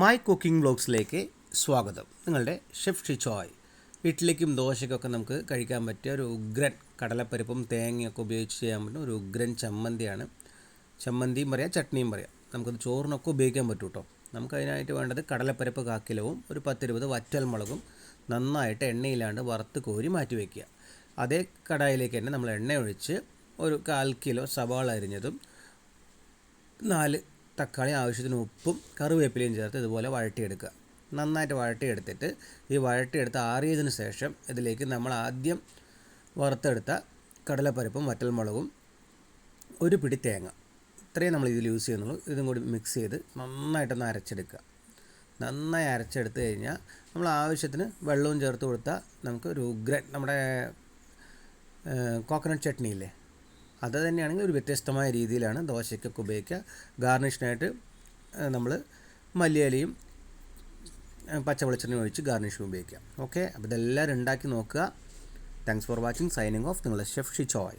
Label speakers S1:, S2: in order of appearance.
S1: My cooking ബ്ലോഗ്സിലേക്ക് സ്വാഗതം. നിങ്ങളുടെ chef ഷിച്ചോയ് ഇഡ്ഡലിക്കും ദോശയ്ക്കൊക്കെ നമുക്ക് കഴിക്കാൻ പറ്റിയ ഒരു ഉഗ്രൻ കടലപ്പരിപ്പും തേങ്ങയൊക്കെ ഉപയോഗിച്ച് ചെയ്യാൻ പറ്റുന്ന ഒരു ഉഗ്രൻ ചമ്മന്തിയാണ്. ചമ്മന്തിയും പറയാം ചട്നിയും പറയാം. നമുക്കത് ചോറിനൊക്കെ ഉപയോഗിക്കാൻ പറ്റും കേട്ടോ നമുക്കതിനായിട്ട് വേണ്ടത് കടലപ്പരിപ്പ് കാക്കിലവും ഒരു പത്തിരുപത് വറ്റൽ മുളകും നന്നായിട്ട് എണ്ണയിലാണ്ട് വറുത്ത് കോരി മാറ്റി വയ്ക്കുക അതേ കടായിലേക്ക് തന്നെ നമ്മൾ എണ്ണ ഒഴിച്ച് ഒരു കാൽ കിലോ സവാള അരിഞ്ഞതും നാല് തക്കാളി ആവശ്യത്തിന് ഉപ്പും കറിവേപ്പിലയും ചേർത്ത് ഇതുപോലെ വഴട്ടിയെടുക്കുക നന്നായിട്ട് വഴട്ടിയെടുത്തിട്ട് ഈ വഴട്ടിയെടുത്ത് ആറിയതിന് ശേഷം ഇതിലേക്ക് നമ്മൾ ആദ്യം വറുത്തെടുത്ത കടലപ്പരിപ്പും വറ്റൽമുളകും ഒരു പിടി തേങ്ങ. ഇത്രയും നമ്മൾ ഇതിൽ യൂസ് ചെയ്യുന്നുള്ളൂ. ഇതും കൂടി മിക്സ് ചെയ്ത് നന്നായിട്ടൊന്ന് അരച്ചെടുക്കുക. നന്നായി അരച്ചെടുത്ത് കഴിഞ്ഞാൽ നമ്മൾ ആവശ്യത്തിന് വെള്ളവും ചേർത്ത് കൊടുത്താൽ നമുക്ക് ഒരു ഉഗ്രൻ നമ്മുടെ കോക്കനട്ട് ചട്നി ഇല്ലേ? അത് തന്നെയാണെങ്കിൽ ഒരു വ്യത്യസ്തമായ രീതിയിലാണ് ദോശയ്ക്കൊക്കെ ഉപയോഗിക്കുക. ഗാർണിഷിനായിട്ട് നമ്മൾ മല്ലിയിലയും പച്ച വെളിച്ചെണ്ണ ഒഴിച്ച് ഗാർണിഷും ഉപയോഗിക്കാം ഓക്കെ? അപ്പോൾ ഇതെല്ലാവരും ഉണ്ടാക്കി നോക്കുക. Thanks for watching signing off നിങ്ങളുടെ ഷെഫ് ഷി ചോയ്